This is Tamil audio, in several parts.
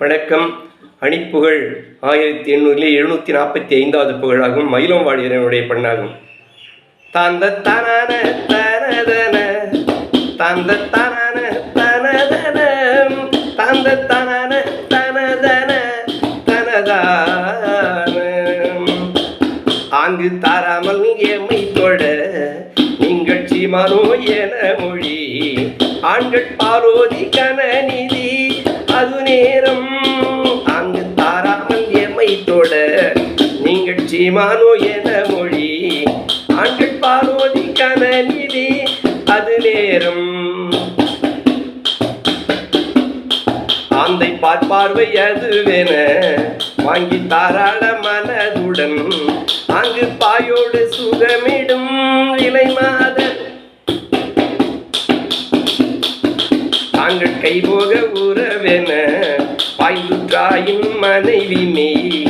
வணக்கம். அணிப்புகழ் ஆயிரத்தி எண்ணூறில் எழுநூற்றி நாற்பத்தி ஐந்தாவது புகழாகும். மயிலம் வாடியனுடைய பெண்ணாகும். தந்த தனன தனதன தந்த தனன தனதன தந்த தனன தனதன தனதான. ஆங்கு தாராமல் எமை தொட நீங்கள் சீமானோ என மொழி. ஆண்கள் பாரோதி கனநிதி நேரம். அங்கு தாராமல் எமை தொட நீங்கள் சீமானோ என மொழி. ஆண்கள் பார்வதி கனநிதி அது நேரம். ஆந்தை பார்ப்பார்வை அதுவென வாங்கி தாராள மனதுடன் அங்கு பாயோடு சுகமிடும் இலை மாதர் தாங்கள் கைபோக உறவென பாய்ந்துற்றாயின் மனைவி மெய்.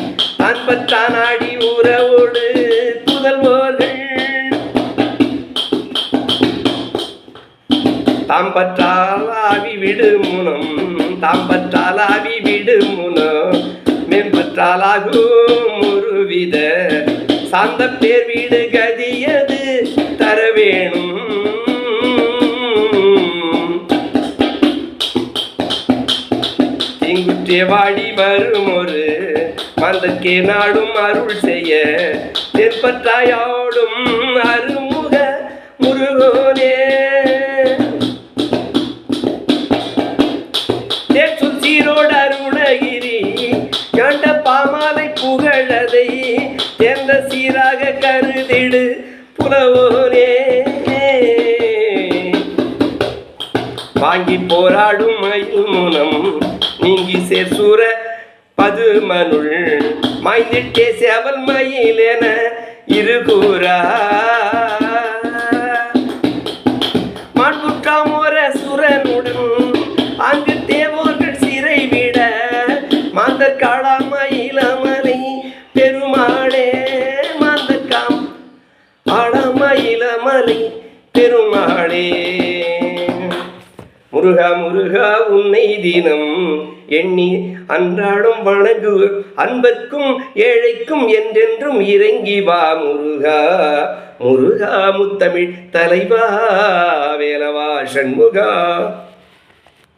தான் ஆடி உறவோடு புதல்வோர்கள் தாம் பற்றால் ஆவி விடு முனம் தாம் பற்றால் ஆவி விடு முனம். மேம்பற்றாலாகும் ஒருவித சாந்த பேர் வீடு கதிய தீங்குற்றே வாடி வரும் ஒரு மந்தக்கே நாடும் அருள் செய்ய. தென்பற்றாயோடும் அருமுக முருகோனே. தேற்று சீரோடு அருணகிரி கண்ட பாமாலை புகழதை எந்த சீராக கருதிடு புலவோனே. வாங்கி போராடும் மயில் முனம் நீங்கி சேர்சூர பதுமனுள் மாய்ந்திட்டே சேவல் மயிலேன இருகூரா. மாட்புற்றாமோர சுரனுடன் அங்கு தேவோர்கள் சிறை விட மாந்தர் காளாமயிலமலை பெருமாளே மாந்தர்காம் ஆளாமயிலமலை பெருமாளே. முருகா முருகா உன்னை தினம் எண்ணி அன்றாடும் வணங்கு. அன்பர்க்கும் ஏழைக்கும் என்றென்றும் இறங்கி வா முருகா. முருகா முத்தமிழ் தலைவா வேலவா சண்முகா